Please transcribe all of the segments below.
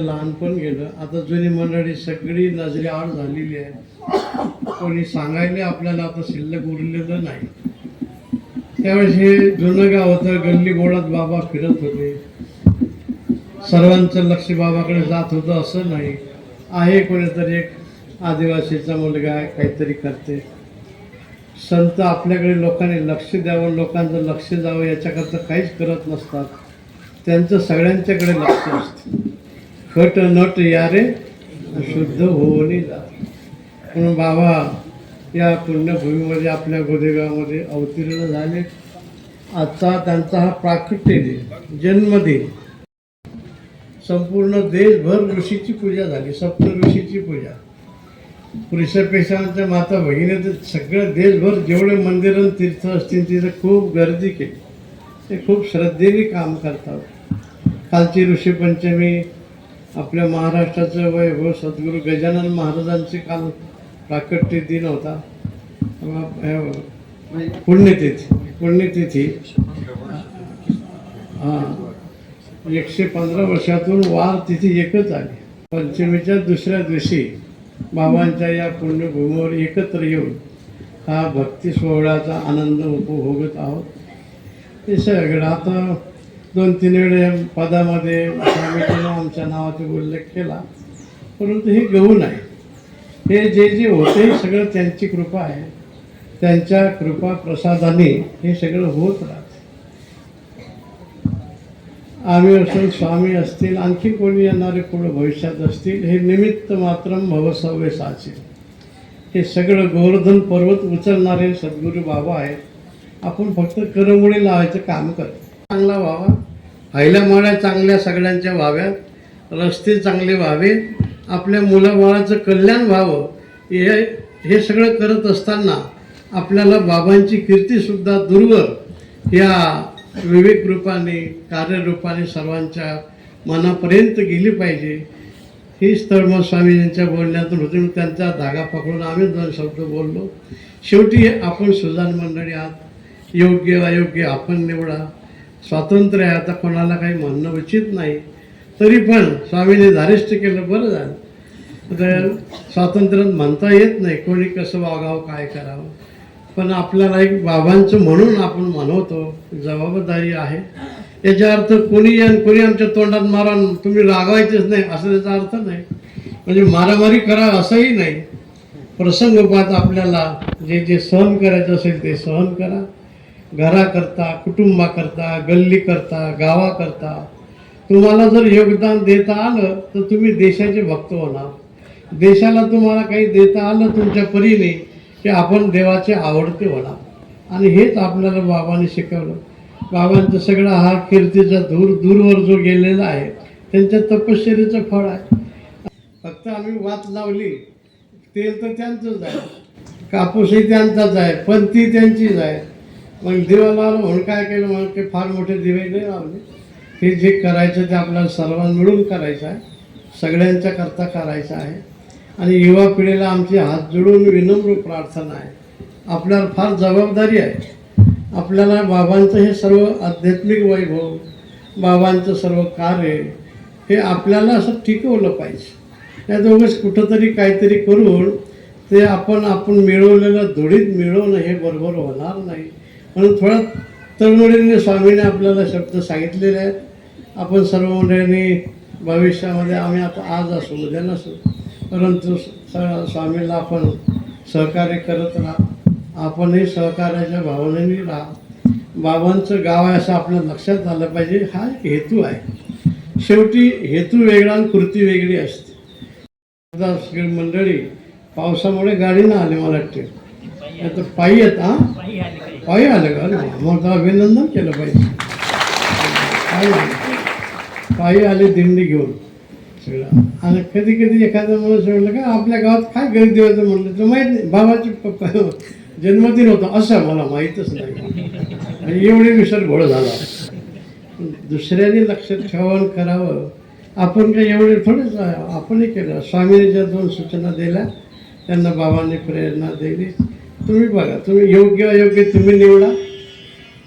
लहानपण गेलं. आता जुनी मंडळी सगळी नजरे आड झालेली आहे कोणी सांगायला आपल्याला आता शिल्लक उरलेलं नाही. त्यावेळेस हे जुनं गाव होतं गल्ली बोळात बाबा फिरत होते. सर्वांचं लक्ष बाबाकडे जात होतं असं नाही. आहे कोणीतरी एक आदिवासीचा मुलगा आहे काहीतरी करते. संत आपल्याकडे लोकांनी लक्ष द्यावं लोकांचं लक्ष जावं याच्याकरता काहीच करत नसतात. त्यांचं सगळ्यांच्याकडे लक्ष असतं. खट नट यारे शुद्ध होऊन म्हणून बाबा या पुण्यभूमीमध्ये आपल्या गोदेगावमध्ये अवतीर्ण झाले. आजचा त्यांचा हा प्राकृत्य दिन जन्मदिन. संपूर्ण देशभर ऋषीची पूजा झाली सप्त ऋषीची पूजा. पुरुषपेशांच्या माता भगिनी तर सगळं देशभर जेवढे मंदिर आणि तीर्थ असतील तिथं खूप गर्दी केली. ते खूप श्रद्धेने काम करतात. कालची ऋषीपंचमी आपल्या महाराष्ट्राचं वैभव सद्गुरू गजानन महाराजांचे काल प्राकट्य दिन होता. म्हणजे पुण्यतिथी पुण्यतिथी हां एकशे पंधरा वर्षातून वार तिथी एकच आली पंचमीच्या दुसऱ्या दिवशी बाबांच्या या पुण्यभूमीवर एकत्र येऊन हा भक्ती सोहळ्याचा आनंद उपभोगत आहोत. हे सगळं आता दोन तीन वेळे पदामध्ये स्वामीजीनं आमच्या नावाचा उल्लेख केला. परंतु हे गहू नाही. हे जे जे होते हे सगळं त्यांची कृपा आहे. त्यांच्या कृपा प्रसादाने हे सगळं होत राहते. आम्ही असून स्वामी असतील आणखी कोणी येणारे पुढे भविष्यात असतील हे निमित्त मात्र भवसव्य साचेल हे सगळं गोवर्धन पर्वत उचलणारे सद्गुरू बाबा आहेत. आपण फक्त करमुळे लावायचं काम करतो चांगला व्हावा. हायल्या माळ्या चांगल्या सगळ्यांच्या व्हाव्यात. रस्ते चांगले व्हावे आपल्या मुलाबाळाचं कल्याण व्हावं. हे हे सगळं करत असताना आपल्याला बाबांची कीर्तीसुद्धा दूरवर या विवेक रूपाने कार्यरूपाने सर्वांच्या मनापर्यंत गेली पाहिजे. हीच तर स्वामी यांच्या बोलण्यातून होते. त्यांचा धागा पकडून आम्ही दोन शब्द बोललो. शेवटी आपण सुजान मंडळी आहात. योग्य अयोग्य आपण निवडा. स्वातंत्र्य आहे आता कोणाला काही म्हणणं उचित नाही. तरी पण स्वामीने धारिष्ट केलं बरं झालं. तर स्वातंत्र्यात म्हणता येत नाही कोणी कसं वागावं काय करावं. पण आपल्याला एक बाबांचं म्हणून आपण म्हणवतो जबाबदारी आहे. याचा अर्थ कोणी या कोणी आमच्या तोंडात मारा तुम्ही रागवायचेच नाही असं त्याचा अर्थ नाही. म्हणजे मारामारी करा असंही नाही. प्रसंगोपात आपल्याला जे जे सहन करायचं असेल ते सहन करा. घराकरता कुटुंबाकरता गल्लीकरता गावाकरता. तुम्हाला जर योगदान देता आलं तर तुम्ही देशाचे भक्त होणार. देशाला तुम्हाला काही देता आलं तुमच्या परीने की आपण देवाचे आवडते होणार. आणि हेच आपल्याला बाबांनी शिकवलं. बाबांचं सगळा हा कीर्तीचा दूर दूरवर जो गेलेला आहे त्यांच्या तपश्चर्याचं फळ आहे. फक्त आम्ही वात लावली तेल तर त्यांचंच आहे. कापूसही त्यांचाच आहे पंथी त्यांचीच आहे. मग दिवाला म्हणून काय केलं म्हणून ते फार मोठे दिवे नाही लावले. हे जे करायचं ते आपल्याला सर्वांना मिळून करायचं आहे. सगळ्यांच्या करता करायचं आहे. आणि युवा पिढीला आमची हात जोडून विनम्र प्रार्थना आहे. आपल्याला फार जबाबदारी आहे. आपल्याला बाबांचं हे सर्व आध्यात्मिक वैभव बाबांचं सर्व कार्य हे आपल्याला असं टिकवलं पाहिजे. या दोघंच कुठंतरी काहीतरी करून ते आपण आपण मिळवलेलं धुळीत मिळवणं हे बरोबर होणार नाही. म्हणून थोडा तळमळीने स्वामीने आपल्याला शब्द सांगितलेले आहेत. आपण सर्व मंडळींनी भविष्यामध्ये आम्ही आता आज असू उद्या नसू परंतु स- स्वामीला आपण सहकार्य करत राहा. आपणही सहकार्याच्या भावनेने राहा. बाबांचं गाव आहे असं आपल्या लक्षात आलं पाहिजे हा एक हेतू आहे. शेवटी हेतू वेगळा आणि कृती वेगळी असते. मंडळी पावसामुळे गाडीनं आले मला वाटते. आता पायी येत हा? पायी आलं का? मग तर अभिनंदन केलं पाहिजे. पायी आलं. पायी आले दिंडी घेऊन सगळं. आणि कधी कधी एखादा माणूस म्हणलं का आपल्या गावात काय गर्दी होतं म्हणलं तर माहीत नाही बाबाची जन्मदिन होता असं मला माहीतच नाही. आणि एवढी विसर घोळ झाला. दुसऱ्याने लक्षात ठेवण करावं. आपण काय एवढे थोडेच आपणही केलं. स्वामीने ज्या दोन सूचना दिल्या. त्यांना बाबांनी प्रेरणा दिली. तुम्ही बघा तुम्ही योग्य अयोग्य तुम्ही निवडा.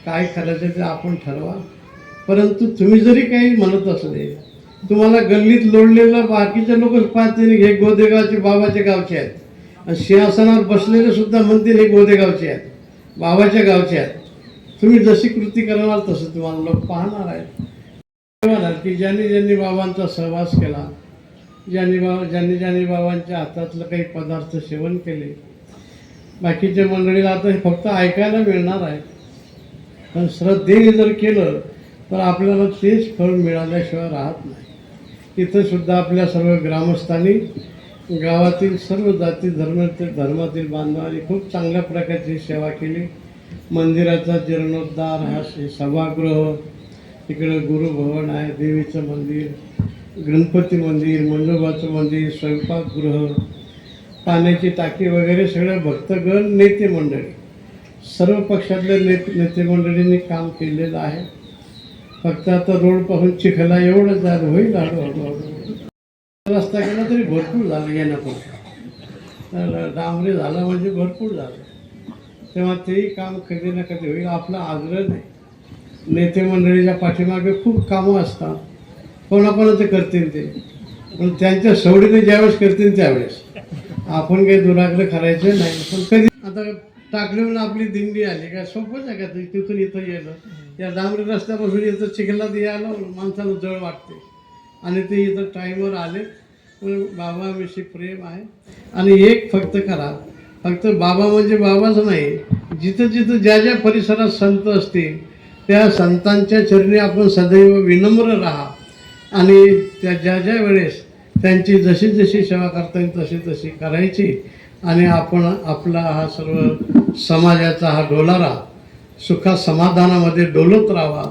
काय करायचं ते आपण ठरवा. परंतु तुम्ही जरी काही म्हणत असले तुम्हाला गल्लीत लोडलेलं बाकीचे लोक पाहतील हे गोदेगावचे बाबाच्या गावचे आहेत. आणि सिंहासनावर बसलेले सुद्धा म्हणतील हे गोदेगावचे आहेत बाबाच्या गावचे आहेत. तुम्ही जशी कृती करणार तसं तुम्हाला लोक पाहणार आहेत. म्हणाल की ज्यांनी ज्यांनी बाबांचा सहवास केला ज्यांनी बाबा ज्यांनी ज्यांनी बाबांच्या हातातलं काही पदार्थ सेवन केले बाकीच्या मंडळीला आता हे फक्त ऐकायला मिळणार आहे पण श्रद्धेने जर केलं तर आपल्याला तेच फळ मिळाल्याशिवाय राहत नाही. इथंसुद्धा आपल्या सर्व ग्रामस्थांनी गावातील सर्व जाती धर्म धर्मातील बांधवांनी खूप चांगल्या प्रकारची सेवा केली. मंदिराचा जीर्णोद्धार हा सभागृह इकडं गुरुभवन आहे देवीचं मंदिर गणपती मंदिर मंडोबाचं मंदिर स्वयंपाकगृह पाण्याची टाकी वगैरे सगळं भक्तगण नेते मंडळी. सर्व पक्षातल्या नेते नेते मंडळींनी काम केलेलं आहे. फक्त आता रोड पाहून चिखला एवढं झालं होईल हळूहळू रस्ता केला तरी भरपूर झालं येण्यापूर्वी डांबरे झालं म्हणजे भरपूर झालं. तेव्हा तेही काम कधी ना कधी होईल आपला आग्रह नाही. नेते मंडळीच्या पाठीमागे खूप कामं असतात. कोणापर्यंत करतील ते. पण त्यांच्या सवडीने ज्यावेळेस करतील त्यावेळेस. आपण काही दुराग्र करायचं नाही. पण कधी आता टाकलीहून आपली दिंडी आली काय सोपंच आहे का? ते तिथून इथं येणं? या डांबरी रस्त्यापासून इथं चिखलात यायला माणसाला जळ वाटते. आणि ते इथं टाईमवर आले. पण बाबाविषयी प्रेम आहे. आणि एक फक्त करा. फक्त बाबा म्हणजे बाबाच नाही. जिथं जिथं ज्या ज्या परिसरात संत असतील त्या संतांच्या चरणी आपण सदैव विनम्र राहा. आणि त्या ज्या ज्या वेळेस त्यांची जशी जशी सेवा करता येईल तशी तशी करायची. आणि आपण आपला हा सर्व समाजाचा हा डोलारा सुखा समाधानामध्ये डोलत राहावा.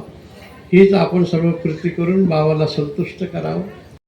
हीच आपण सर्व कृती करून बाबाला संतुष्ट करावं.